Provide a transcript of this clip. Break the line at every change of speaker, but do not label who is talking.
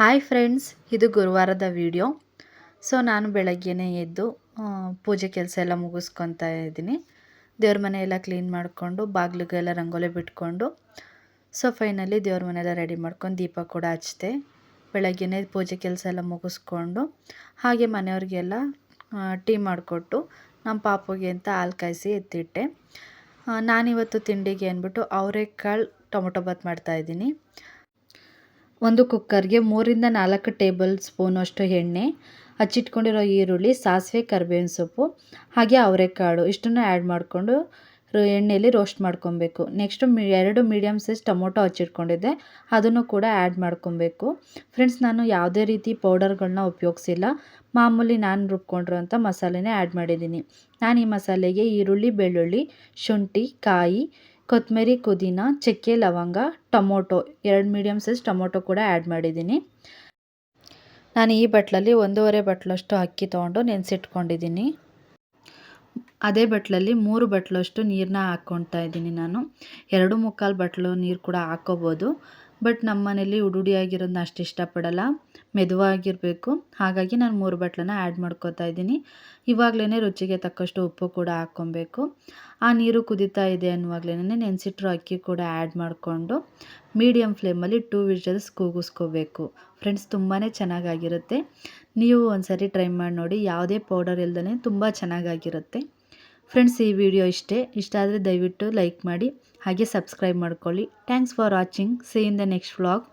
Hi friends, ಇದು ಗುರುವಾರದ video. So, ನಾನು ಬೆಳಗ್ಗೆನೇ ಎದ್ದು ಪೂಜೆ ಕೆಲಸ ಎಲ್ಲ ಮುಗಿಸ್ಕೊತಾ ಇದ್ದೀನಿ. ದೇವ್ರ ಮನೆ ಎಲ್ಲ ಕ್ಲೀನ್ ಮಾಡಿಕೊಂಡು, ಬಾಗಿಲಿಗೆಲ್ಲ ರಂಗೋಲಿ ಬಿಟ್ಕೊಂಡು, ಸೊ ಫೈನಲಿ ದೇವ್ರ ಮನೆ ಎಲ್ಲ ರೆಡಿ ಮಾಡ್ಕೊಂಡು ದೀಪ ಕೂಡ ಹಚ್ತೆ ಬೆಳಗ್ಗೆನೇ ಪೂಜೆ ಕೆಲಸ ಎಲ್ಲ ಮುಗಿಸ್ಕೊಂಡು, ಹಾಗೆ ಮನೆಯವ್ರಿಗೆಲ್ಲ ಟೀ ಮಾಡಿಕೊಟ್ಟು, ನಮ್ಮ ಪಾಪುಗೆ ಅಂತ ಹಾಲು ಕಾಯಿಸಿ ಎತ್ತಿಟ್ಟೆ. ನಾನಿವತ್ತು ತಿಂಡಿಗೆ ಅಂದ್ಬಿಟ್ಟು ಅವರೆಕಾಳು ಟೊಮೊಟೊ ಬಾತ್ ಮಾಡ್ತಾಯಿದ್ದೀನಿ ಒಂದು ಕುಕ್ಕರ್ಗೆ ಮೂರಿಂದ ನಾಲ್ಕು ಟೇಬಲ್ ಸ್ಪೂನಷ್ಟು ಎಣ್ಣೆ, ಹಚ್ಚಿಟ್ಕೊಂಡಿರೋ ಈರುಳ್ಳಿ, ಸಾಸಿವೆ, ಕರಿಬೇವಿನ ಸೊಪ್ಪು, ಹಾಗೆ ಅವರೆಕಾಳು, ಇಷ್ಟನ್ನು ಆ್ಯಡ್ ಮಾಡಿಕೊಂಡು ಎಣ್ಣೆಯಲ್ಲಿ ರೋಸ್ಟ್ ಮಾಡ್ಕೊಬೇಕು. ನೆಕ್ಸ್ಟು ಮಿ, ಎರಡು ಮೀಡಿಯಮ್ ಸೈಜ್ ಟೊಮೊಟೊ ಹಚ್ಚಿಟ್ಕೊಂಡಿದ್ದೆ, ಅದನ್ನು ಕೂಡ ಆ್ಯಡ್ ಮಾಡ್ಕೊಬೇಕು. ಫ್ರೆಂಡ್ಸ್ ನಾನು ಯಾವುದೇ ರೀತಿ ಪೌಡರ್ಗಳನ್ನ ಉಪಯೋಗಿಸಿಲ್ಲ. ಮಾಮೂಲಿ ನಾನು ರುಬ್ಕೊಂಡಿರೋಂಥ ಮಸಾಲೆನೇ ಆ್ಯಡ್ ಮಾಡಿದ್ದೀನಿ. ನಾನು ಈ ಮಸಾಲೆಗೆ ಈರುಳ್ಳಿ, ಬೆಳ್ಳುಳ್ಳಿ, ಶುಂಠಿ, ಕಾಯಿ ಕೊತ್ತಂಬರಿ, ಪುದೀನ, ಚಕ್ಕೆ, ಲವಂಗ, ಟೊಮೊಟೊ. ಎರಡು ಮೀಡಿಯಮ್ ಸೈಜ್ ಟೊಮೊಟೊ ಕೂಡ ಆ್ಯಡ್ ಮಾಡಿದ್ದೀನಿ. ನಾನು ಈ ಬಟ್ಲಲ್ಲಿ ಒಂದೂವರೆ ಬಟ್ಲಷ್ಟು ಅಕ್ಕಿ ತೊಗೊಂಡು ನೆನೆಸಿಟ್ಕೊಂಡಿದ್ದೀನಿ. ಅದೇ ಬಟ್ಲಲ್ಲಿ ಮೂರು ಬಟ್ಲಷ್ಟು ನೀರನ್ನ ಹಾಕ್ಕೊಳ್ತಾ ಇದ್ದೀನಿ ನಾನು. ಎರಡು ಮುಕ್ಕಾಲು ಬಟ್ಲು ನೀರು ಕೂಡ ಹಾಕ್ಕೋಬೋದು. ಬಟ್ ನಮ್ಮ ಮನೇಲಿ ಉಡುಡಿಯಾಗಿರೋದನ್ನ ಅಷ್ಟು ಇಷ್ಟಪಡಲ್ಲ. ಮೆದುವಾಗಿರಬೇಕು ಹಾಗಾಗಿ ನಾನು ಮೂರು ಬಟ್ಲನ್ನ ಆ್ಯಡ್ ಮಾಡ್ಕೋತಾ ಇದ್ದೀನಿ. ಇವಾಗಲೇ ರುಚಿಗೆ ತಕ್ಕಷ್ಟು ಉಪ್ಪು ಕೂಡ ಹಾಕ್ಕೊಬೇಕು. ಆ ನೀರು ಕುದೀತಾ ಇದೆ ಅನ್ನುವಾಗಲೇ ನೆನೆಸಿಟ್ಟಿರೋ ಅಕ್ಕಿ ಕೂಡ ಆ್ಯಡ್ ಮಾಡಿಕೊಂಡು ಮೀಡಿಯಮ್ ಫ್ಲೇಮಲ್ಲಿ ಟೂ ವಿಷಲ್ಸ್ ಕೂಗಿಸ್ಕೋಬೇಕು. ಫ್ರೆಂಡ್ಸ್ ತುಂಬಾ ಚೆನ್ನಾಗಾಗಿರುತ್ತೆ. ನೀವು ಒಂದ್ಸರಿ ಟ್ರೈ ಮಾಡಿ ನೋಡಿ. ಯಾವುದೇ ಪೌಡರ್ ಇಲ್ದೇ ತುಂಬ ಚೆನ್ನಾಗಾಗಿರುತ್ತೆ. ಫ್ರೆಂಡ್ಸ್ ಈ ವಿಡಿಯೋ ಇಷ್ಟೇ. ಇಷ್ಟ ಆದರೆ ದಯವಿಟ್ಟು ಲೈಕ್ ಮಾಡಿ, ಹಾಗೆ ಸಬ್ಸ್ಕ್ರೈಬ್ ಮಾಡ್ಕೊಳ್ಳಿ. Thanks for watching see in the next vlog